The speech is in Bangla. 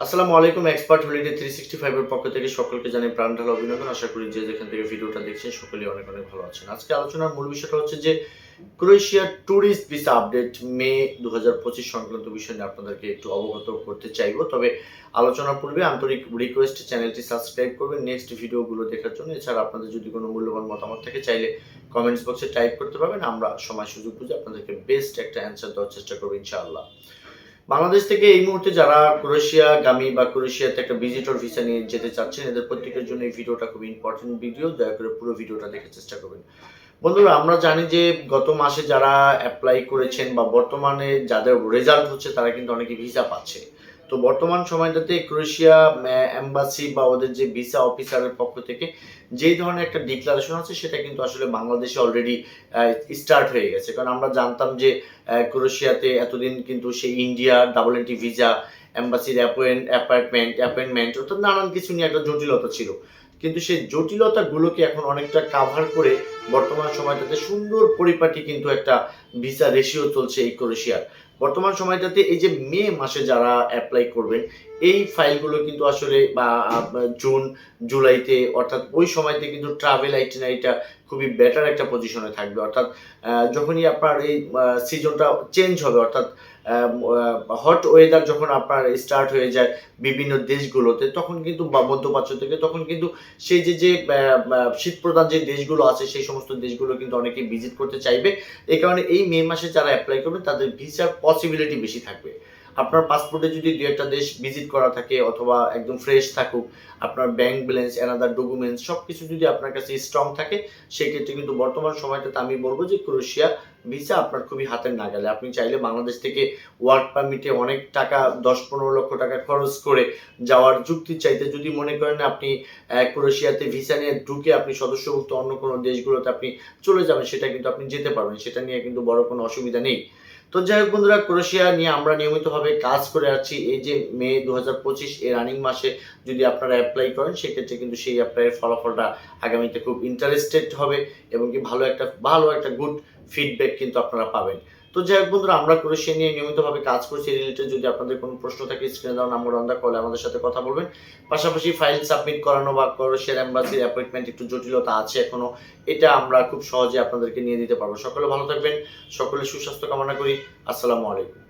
আসসালামু আলাইকুম এক্সপার্ট হলিডে থ্রি সিক্সটি ফাইভের পক্ষ থেকে সকলকে জানাই প্রাণ ঢালা অভিনন্দন। আশা করি যে যেখান থেকে ভিডিওটা দেখছেন, সকলেই অনেক অনেক ভালো আছেন। আজকে আলোচনার মূল বিষয়টা হচ্ছে যে ক্রোয়েশিয়ার ট্যুরিস্ট ভিসা আপডেট মে দু হাজার পঁচিশ সংক্রান্ত বিষয় নিয়ে আপনাদেরকে একটু অবগত করতে চাইব। তবে আলোচনা পূর্বে আন্তরিক রিকোয়েস্ট চ্যানেলটি সাবস্ক্রাইব করবেন। নেক্সট ভিডিওগুলো দেখার জন্য এছাড়া আপনাদের যদি কোনো মূল্যবান মতামত থাকে, চাইলে কমেন্টস বক্সে টাইপ করতে পারবেন। আমরা সময় সুযোগ বুঝে আপনাদেরকে বেস্ট একটা অ্যান্সার দেওয়ার চেষ্টা করব, ইনশাআল্লাহ। বাংলাদেশ থেকে এই মুহূর্তে যারা ক্রোয়েশিয়া গামী বা ক্রোয়েশিয়াতে একটা ভিজিটর ভিসা নিয়ে যেতে চাচ্ছেন, এদের প্রত্যেকের জন্য এই ভিডিওটা খুব ইম্পর্টেন্ট ভিডিও দয়া করে পুরো ভিডিওটা দেখার চেষ্টা করবেন। বন্ধুরা, আমরা জানি যে গত মাসে যারা অ্যাপ্লাই করেছেন বা বর্তমানে যাদের রেজাল্ট হচ্ছে, তারা কিন্তু অনেকে ভিসা পাচ্ছে। তো বর্তমান সময়টাতে ক্রোয়েশিয়া এম্বাসি বা ওদের যে ভিসা অফিসারের পক্ষ থেকে যেই ধরনের একটা ডিক্লারেশন আছে সেটা কিন্তু আসলে বাংলাদেশে অলরেডি স্টার্ট হয়ে গেছে। কারণ আমরা জানতাম যে ক্রোয়েশিয়াতে এতদিন কিন্তু সেই ইন্ডিয়া ডাবল এন্টি ভিসা, এম্বাসির অ্যাপয়েন্ট অ্যাপার্টমেন্ট অ্যাপয়েন্টমেন্ট অর্থাৎ নানান কিছু নিয়ে একটা জটিলতা ছিল। কিন্তু সেই জটিলতাগুলোকে এখন অনেকটা কাভার করে বর্তমান সময়টাতে সুন্দর পরিপাটি কিন্তু একটা ভিসা রেশিও চলছে এই ক্রোয়েশিয়ার। বর্তমান সময়টাতে এই যে মে মাসে যারা অ্যাপ্লাই করবেন এই ফাইলগুলো কিন্তু আসলে বা জুন জুলাইতে অর্থাৎ ওই সময়তে কিন্তু ট্রাভেল আইটিনারিটা খুবই বেটার একটা পজিশনে থাকবে। অর্থাৎ যখনই আপনার এই সিজনটা চেঞ্জ হবে অর্থাৎ হট ওয়েদার যখন আপনার স্টার্ট হয়ে যায় বিভিন্ন দেশগুলোতে তখন কিন্তু বা মধ্যপ্রাচ্য থেকে তখন কিন্তু সেই যে যে আহ, শীতপ্রধান যে দেশগুলো আছে সেই সমস্ত দেশগুলো কিন্তু অনেকে ভিজিট করতে চাইবে। এই কারণে এই মে মাসে যারা অ্যাপ্লাই করবে, তাদের ভিসার পসিবিলিটি বেশি থাকবে। আপনার পাসপোর্টে যদি দু একটা দেশ ভিজিট করা থাকে অথবা একদম ফ্রেশ থাকুক, আপনার ব্যাংক ব্যালেন্স অ্যানাদার ডকুমেন্টস সব কিছু যদি আপনার কাছে স্ট্রং থাকে, সেক্ষেত্রে কিন্তু বর্তমান সময়টাতে আমি বলব যে ক্রোয়েশিয়া ভিসা আপনার খুবই হাতের নাগালে। আপনি চাইলে বাংলাদেশ থেকে ওয়ার্ক পারমিটে অনেক টাকা, দশ পনেরো লক্ষ টাকা খরচ করে যাওয়ার যুক্তি চাইতে যদি মনে করেন আপনি ক্রোয়েশিয়াতে ভিসা নিয়ে ঢুকে আপনি সদস্যভুক্ত অন্য কোনো দেশগুলোতে আপনি চলে যাবেন, সেটা কিন্তু আপনি যেতে পারবেন, সেটা নিয়ে কিন্তু বড় কোনো অসুবিধা নেই। তো যাই হোক বন্ধুরা ক্রোশিয়া নিয়ে আমরা নিয়মিতভাবে কাজ করে আছি। এই যে মে দু হাজার পঁচিশ এই রানিং মাসে যদি আপনারা অ্যাপ্লাই করেন, সেক্ষেত্রে কিন্তু সেই অ্যাপ্লাইয়ের ফলাফলটা আগামীতে খুব ইন্টারেস্টেড হবে এবং কি ভালো একটা ভালো একটা গুড ফিডব্যাক কিন্তু আপনারা পাবেন। তো যাই হোক বন্ধুরা, আমরা করে সে নিয়ে নিয়মিতভাবে কাজ করছি রিলেটেড যদি আপনাদের কোনো প্রশ্ন থাকে স্ক্রিনে দেওয়া নাম্বার অন দা কলে আমাদের সাথে কথা বলবেন। পাশাপাশি ফাইল সাবমিট করানো বা ক্রোয়েশিয়ার অ্যাম্বাসির অ্যাপয়েন্টমেন্ট একটু জটিলতা আছে এখনও, এটা আমরা খুব সহজে আপনাদেরকে নিয়ে দিতে পারব। সকলে ভালো থাকবেন, সকলে সুস্বাস্থ্য কামনা করি। আসসালামু আলাইকুম।